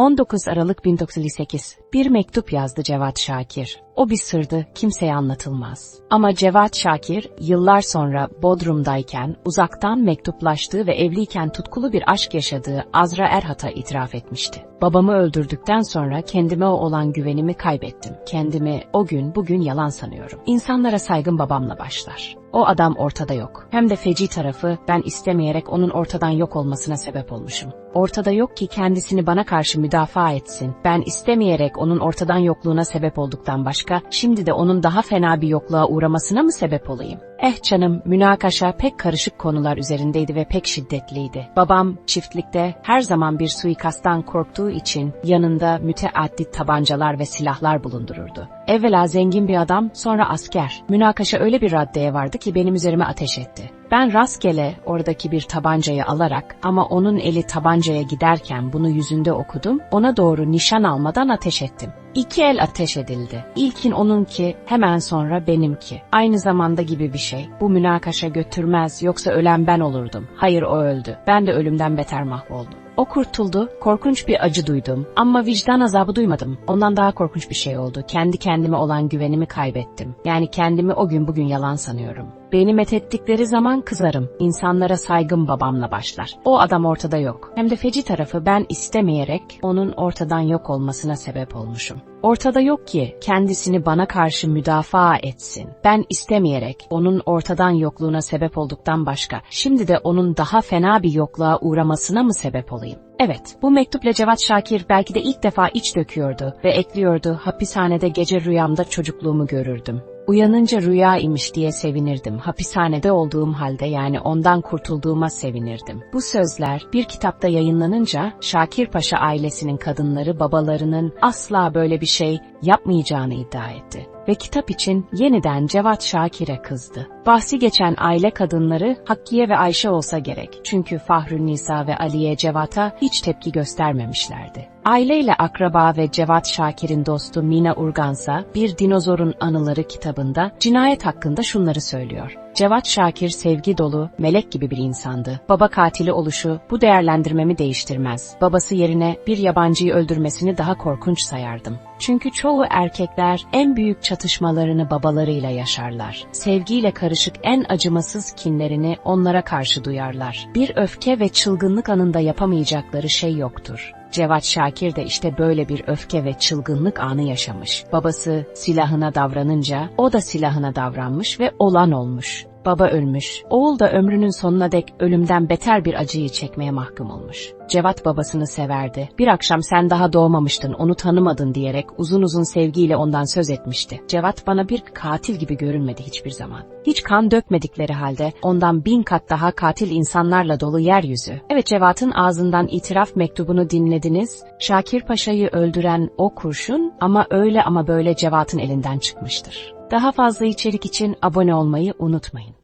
19 Aralık 1958 bir mektup yazdı Cevat Şakir. O bir sırdı, kimseye anlatılmaz. Ama Cevat Şakir yıllar sonra Bodrum'dayken uzaktan mektuplaştığı ve evliyken tutkulu bir aşk yaşadığı Azra Erhat'a itiraf etmişti. Babamı öldürdükten sonra kendime o olan güvenimi kaybettim. Kendimi o gün bugün yalan sanıyorum. İnsanlara saygım babamla başlar. O adam ortada yok. Hem de feci tarafı ben istemeyerek onun ortadan yok olmasına sebep olmuşum. Ortada yok ki kendisini bana karşı müdafaa etsin. Ben istemeyerek onun ortadan yokluğuna sebep olduktan başka, şimdi de onun daha fena bir yokluğa uğramasına mı sebep olayım? Eh canım, münakaşa pek karışık konular üzerindeydi ve pek şiddetliydi. Babam çiftlikte her zaman bir suikasttan korktuğu için yanında müteaddit tabancalar ve silahlar bulundururdu. Evvela zengin bir adam, sonra asker. Münakaşa öyle bir raddeye vardı ki benim üzerime ateş etti. Ben rastgele oradaki bir tabancayı alarak ama onun eli tabancaya giderken bunu yüzünde okudum, ona doğru nişan almadan ateş ettim. İki el ateş edildi. İlkin onunki, hemen sonra benimki. Aynı zamanda gibi bir şey. Bu münakaşa götürmez, yoksa ölen ben olurdum. Hayır o öldü. Ben de ölümden beter mahvoldum. O kurtuldu, korkunç bir acı duydum ama vicdan azabı duymadım. Ondan daha korkunç bir şey oldu. Kendi kendime olan güvenimi kaybettim. Yani kendimi o gün bugün yalan sanıyorum. Beni methettikleri zaman kızarım. İnsanlara saygım babamla başlar. O adam ortada yok. Hem de feci tarafı ben istemeyerek onun ortadan yok olmasına sebep olmuşum. Ortada yok ki kendisini bana karşı müdafaa etsin. Ben istemeyerek onun ortadan yokluğuna sebep olduktan başka, şimdi de onun daha fena bir yokluğa uğramasına mı sebep olayım? Evet, bu mektupla Cevat Şakir belki de ilk defa iç döküyordu ve ekliyordu hapishanede gece rüyamda çocukluğumu görürdüm. Uyanınca rüya imiş diye sevinirdim. Hapishanede olduğum halde yani ondan kurtulduğuma sevinirdim. Bu sözler bir kitapta yayınlanınca Şakir Paşa ailesinin kadınları babalarının asla böyle bir şey yapmayacağını iddia etti ve kitap için yeniden Cevat Şakir'e kızdı. Bahsi geçen aile kadınları Hakkiye ve Ayşe olsa gerek. Çünkü Fahrü Nisa ve Aliye Cevat'a hiç tepki göstermemişlerdi. Aileyle akraba ve Cevat Şakir'in dostu Mina Urgansa bir dinozorun anıları kitabında cinayet hakkında şunları söylüyor. Cevat Şakir sevgi dolu, melek gibi bir insandı. Baba katili oluşu bu değerlendirmemi değiştirmez. Babası yerine bir yabancıyı öldürmesini daha korkunç sayardım. Çünkü çoğu erkekler en büyük çatışmalarını babalarıyla yaşarlar. Sevgiyle karışık en acımasız kinlerini onlara karşı duyarlar. Bir öfke ve çılgınlık anında yapamayacakları şey yoktur. Cevat Şakir de işte böyle bir öfke ve çılgınlık anı yaşamış. Babası silahına davranınca o da silahına davranmış ve olan olmuş. Baba ölmüş. Oğul da ömrünün sonuna dek ölümden beter bir acıyı çekmeye mahkum olmuş. Cevat babasını severdi. Bir akşam sen daha doğmamıştın, onu tanımadın diyerek uzun uzun sevgiyle ondan söz etmişti. Cevat bana bir katil gibi görünmedi hiçbir zaman. Hiç kan dökmedikleri halde ondan bin kat daha katil insanlarla dolu yeryüzü. Evet Cevat'ın ağzından itiraf mektubunu dinlediniz. Şakir Paşa'yı öldüren o kurşun ama öyle ama böyle Cevat'ın elinden çıkmıştır. Daha fazla içerik için abone olmayı unutmayın.